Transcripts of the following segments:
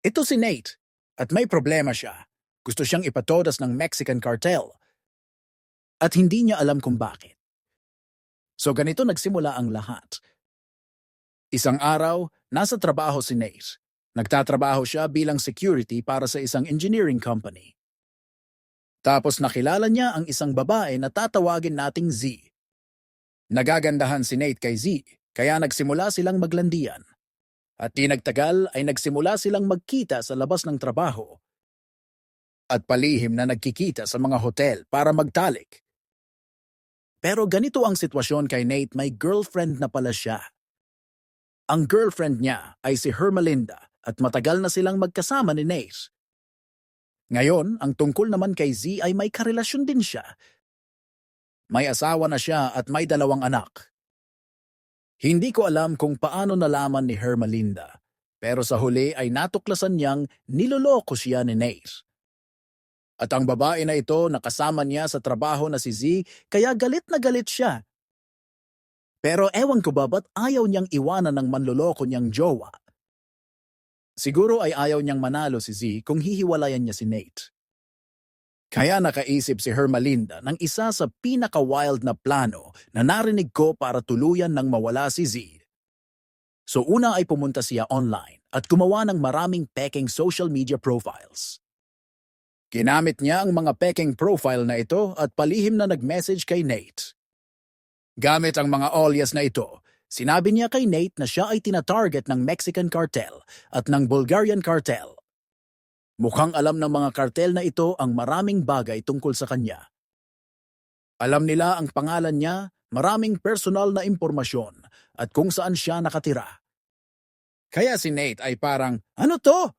Ito si Nate, at may problema siya. Gusto siyang ipatodas ng Mexican cartel. At hindi niya alam kung bakit. So ganito nagsimula ang lahat. Isang araw, nasa trabaho si Nate. Nagtatrabaho siya bilang security para sa isang engineering company. Tapos nakilala niya ang isang babae na tatawagin nating Z. Nagagandahan si Nate kay Z, kaya nagsimula silang maglandian. At di nagtagal ay nagsimula silang magkita sa labas ng trabaho. At palihim na nagkikita sa mga hotel para magtalik. Pero ganito ang sitwasyon kay Nate, may girlfriend na pala siya. Ang girlfriend niya ay si Hermelinda at matagal na silang magkasama ni Nate. Ngayon, ang tungkol naman kay Z ay may karelasyon din siya. May asawa na siya at may dalawang anak. Hindi ko alam kung paano nalaman ni Hermelinda, pero sa huli ay natuklasan niyang niloloko siya ni Nate. At ang babae na ito nakasama niya sa trabaho na si Z kaya galit na galit siya. Pero ewan ko ba ba't ayaw niyang iwanan ng manloloko niyang jowa? Siguro ay ayaw niyang manalo si Z kung hihiwalayan niya si Nate. Kaya nakaisip si Hermelinda ng isa sa pinaka-wild na plano na narinig ko para tuluyan ng mawala si Z. So una ay pumunta siya online at gumawa ng maraming peking social media profiles. Ginamit niya ang mga peking profile na ito at palihim na nag-message kay Nate. Gamit ang mga alias na ito, sinabi niya kay Nate na siya ay tinatarget ng Mexican cartel at ng Bulgarian cartel. Mukhang alam ng mga kartel na ito ang maraming bagay tungkol sa kanya. Alam nila ang pangalan niya, maraming personal na impormasyon at kung saan siya nakatira. Kaya si Nate ay parang, ano to?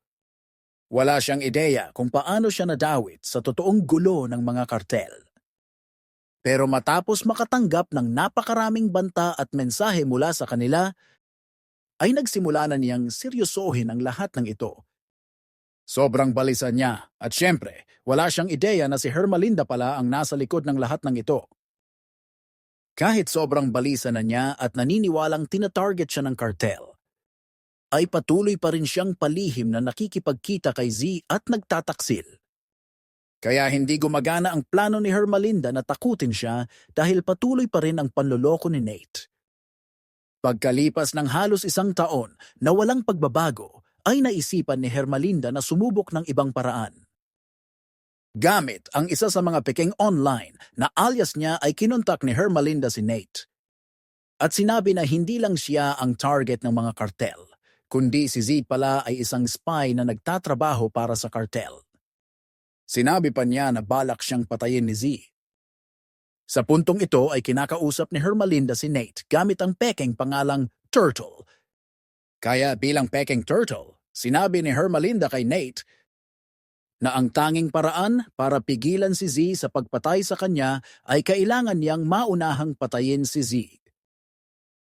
Wala siyang ideya kung paano siya nadawit sa totoong gulo ng mga kartel. Pero matapos makatanggap ng napakaraming banta at mensahe mula sa kanila, ay nagsimula na niyang seryosohin ang lahat ng ito. Sobrang balisa niya at syempre, wala siyang ideya na si Hermelinda pala ang nasa likod ng lahat ng ito. Kahit sobrang balisa na niya at naniniwalang tinatarget siya ng kartel, ay patuloy pa rin siyang palihim na nakikipagkita kay Z at nagtataksil. Kaya hindi gumagana ang plano ni Hermelinda na takutin siya dahil patuloy pa rin ang panloloko ni Nate. Pagkalipas ng halos isang taon na walang pagbabago, ay naisipan ni Hermelinda na sumubok ng ibang paraan. Gamit ang isa sa mga peking online na alias niya ay kinontak ni Hermelinda si Nate. At sinabi na hindi lang siya ang target ng mga kartel, kundi si Z pala ay isang spy na nagtatrabaho para sa kartel. Sinabi pa niya na balak siyang patayin ni Z. Sa puntong ito ay kinakausap ni Hermelinda si Nate gamit ang peking pangalang Turtle kaya bilang peking turtle, sinabi ni Hermelinda kay Nate na ang tanging paraan para pigilan si Z sa pagpatay sa kanya ay kailangan niyang maunahang patayin si Z.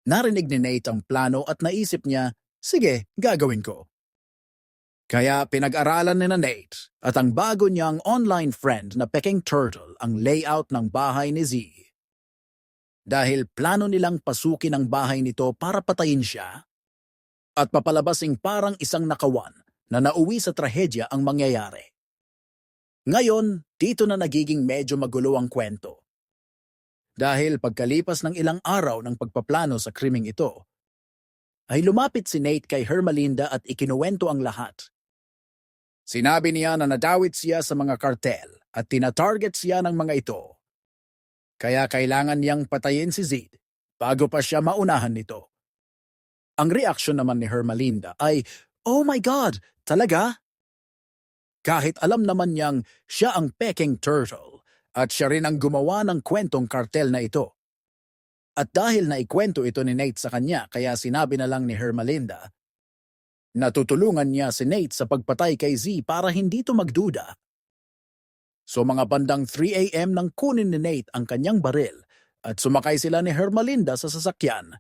Narinig ni Nate ang plano at naisip niya, sige, gagawin ko. Kaya pinag-aralan ni na Nate at ang bago niyang online friend na Peking Turtle ang layout ng bahay ni Z. Dahil plano nilang pasukin ang bahay nito para patayin siya, at papalabasing parang isang nakawan na nauwi sa trahedya ang mangyayari. Ngayon, dito na nagiging medyo magulo ang kwento. Dahil pagkalipas ng ilang araw ng pagpaplano sa krimeng ito, ay lumapit si Nate kay Hermelinda at ikinuwento ang lahat. Sinabi niya na nadawit siya sa mga kartel at tinatarget siya ng mga ito. Kaya kailangan niyang patayin si Zid bago pa siya maunahan nito. Ang reaksyon naman ni Hermelinda ay, Oh my God, talaga? Kahit alam naman niyang siya ang peking turtle at siya rin ang gumawa ng kwentong kartel na ito. At dahil naikwento ito ni Nate sa kanya kaya sinabi na lang ni Hermelinda, natutulungan niya si Nate sa pagpatay kay Z para hindi ito magduda. So mga bandang 3 a.m. nang kunin ni Nate ang kanyang baril at sumakay sila ni Hermelinda sa sasakyan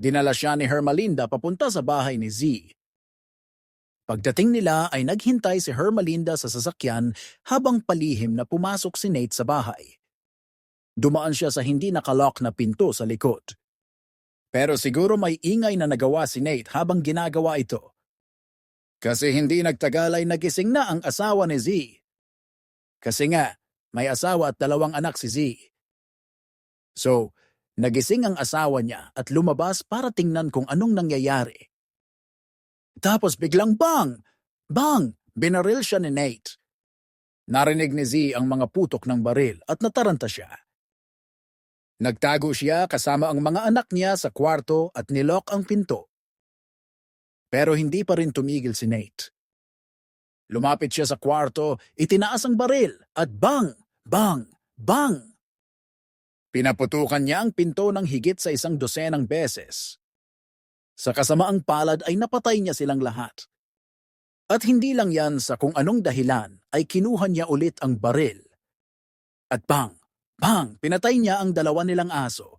Dinala siya ni Hermelinda papunta sa bahay ni Z. Pagdating nila ay naghintay si Hermelinda sa sasakyan habang palihim na pumasok si Nate sa bahay. Dumaan siya sa hindi nakalock na pinto sa likod. Pero siguro may ingay na nagawa si Nate habang ginagawa ito. Kasi hindi nagtagal ay nagising na ang asawa ni Z. Kasi nga, may asawa at dalawang anak si Z. So, nagising ang asawa niya at lumabas para tingnan kung anong nangyayari. Tapos biglang bang! Bang! Binaril siya ni Nate. Narinig ni Z ang mga putok ng baril at nataranta siya. Nagtago siya kasama ang mga anak niya sa kwarto at nilok ang pinto. Pero hindi pa rin tumigil si Nate. Lumapit siya sa kwarto, itinaas ang baril at bang! Bang! Bang! Pinaputukan niya ang pinto ng higit sa isang dosenang beses. Sa kasamaang palad ay napatay niya silang lahat. At hindi lang yan sa kung anong dahilan ay kinuha niya ulit ang baril. At bang! Bang! Pinatay niya ang dalawa nilang aso.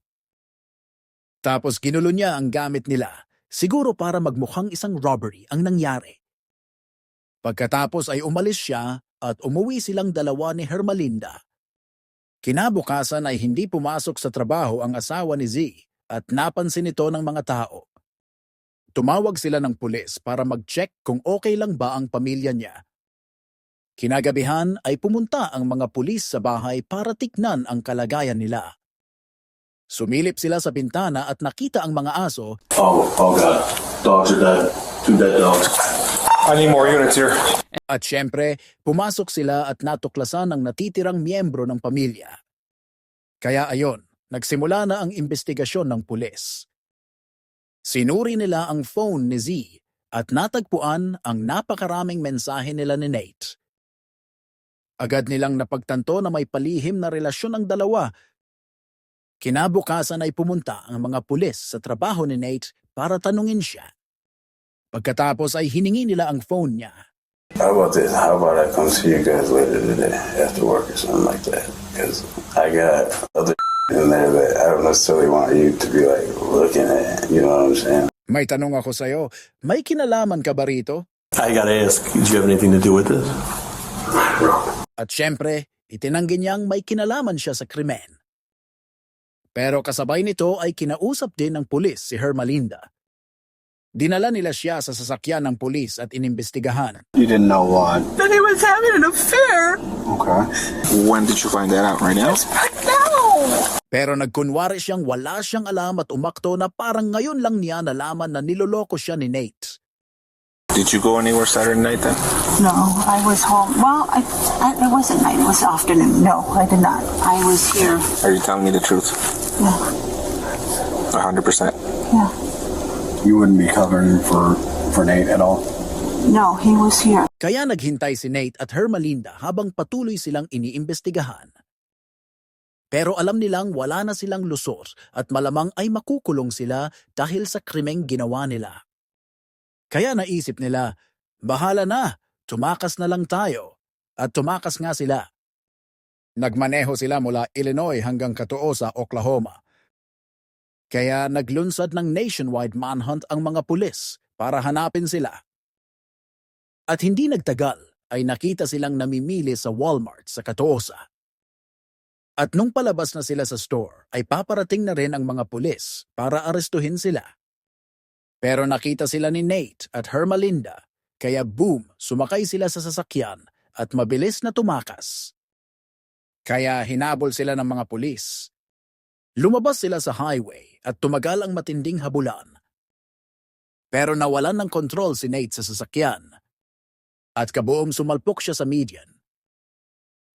Tapos ginulo niya ang gamit nila, siguro para magmukhang isang robbery ang nangyari. Pagkatapos ay umalis siya at umuwi silang dalawa ni Hermalinda. Kinabukasan ay hindi pumasok sa trabaho ang asawa ni Z at napansin ito ng mga tao. Tumawag sila ng pulis para mag-check kung okay lang ba ang pamilya niya. Kinagabihan ay pumunta ang mga pulis sa bahay para tiknan ang kalagayan nila. Sumilip sila sa bintana at nakita ang mga aso Oh, oh god. Dogs are dead. Two dead dogs. I need more units here. at syempre pumasok sila at natuklasan ang natitirang miyembro ng pamilya. Kaya ayon, nagsimula na ang investigasyon ng pulis. Sinuri nila ang phone ni Z at natagpuan ang napakaraming mensahe nila ni Nate. Agad nilang napagtanto na may palihim na relasyon ang dalawa. Kinabukasan ay pumunta ang mga pulis sa trabaho ni Nate para tanungin siya. Pagkatapos ay hiningi nila ang phone niya. How about this? How about I come see you guys later today after work or something like that? Because I got other in there that I don't necessarily want you to be like looking at. You know what I'm saying? May tanong ako sa'yo, may kinalaman ka ba rito? I gotta ask. Did you have anything to do with this? At syempre, itinanggi niyang may kinalaman siya sa krimen. Pero kasabay nito ay kinausap din ng pulis si Hermalinda. Dinala nila siya sa sasakyan ng pulis at inimbestigahan. You didn't know what? that he was having an affair. Okay. When did you find that out? Right now? But no! Pero nagkunwari siyang wala siyang alam at umakto na parang ngayon lang niya nalaman na niloloko siya ni Nate. Did you go anywhere Saturday night then? No, I was home. Well, I, I, it wasn't night. It was afternoon. No, I did not. I was here. Are you telling me the truth? Yeah, A hundred percent. yeah. You wouldn't be covering for for Nate at all. No, he was here. Kaya naghintay si Nate at Hermalinda habang patuloy silang iniimbestigahan. Pero alam nilang wala na silang lusot at malamang ay makukulong sila dahil sa krimeng ginawa nila. Kaya naisip nila, bahala na, tumakas na lang tayo. At tumakas nga sila. Nagmaneho sila mula Illinois hanggang Katoo sa Oklahoma. Kaya naglunsad ng nationwide manhunt ang mga pulis para hanapin sila. At hindi nagtagal ay nakita silang namimili sa Walmart sa Catoosa. At nung palabas na sila sa store ay paparating na rin ang mga pulis para arestuhin sila. Pero nakita sila ni Nate at Hermalinda kaya boom, sumakay sila sa sasakyan at mabilis na tumakas. Kaya hinabol sila ng mga pulis. Lumabas sila sa highway at tumagal ang matinding habulan. Pero nawalan ng kontrol si Nate sa sasakyan at kabuong sumalpok siya sa median.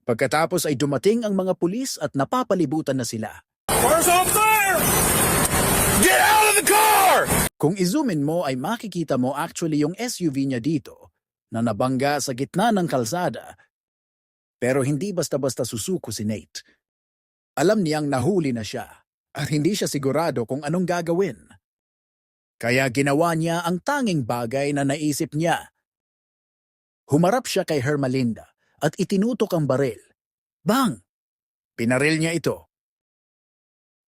Pagkatapos ay dumating ang mga pulis at napapalibutan na sila. Where's on fire? Get out of the car! Kung izoomin mo ay makikita mo actually yung SUV niya dito na nabangga sa gitna ng kalsada. Pero hindi basta-basta susuko si Nate. Alam niyang nahuli na siya at hindi siya sigurado kung anong gagawin. Kaya ginawa niya ang tanging bagay na naisip niya. Humarap siya kay Hermalinda at itinutok ang baril. Bang! Pinaril niya ito.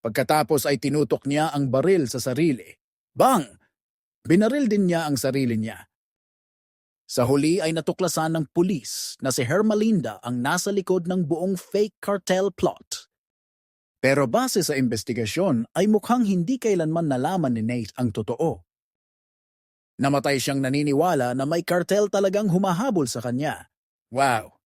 Pagkatapos ay tinutok niya ang baril sa sarili. Bang! Binaril din niya ang sarili niya. Sa huli ay natuklasan ng pulis na si Hermalinda ang nasa likod ng buong fake cartel plot. Pero base sa investigasyon ay mukhang hindi kailanman nalaman ni Nate ang totoo. Namatay siyang naniniwala na may kartel talagang humahabol sa kanya. Wow,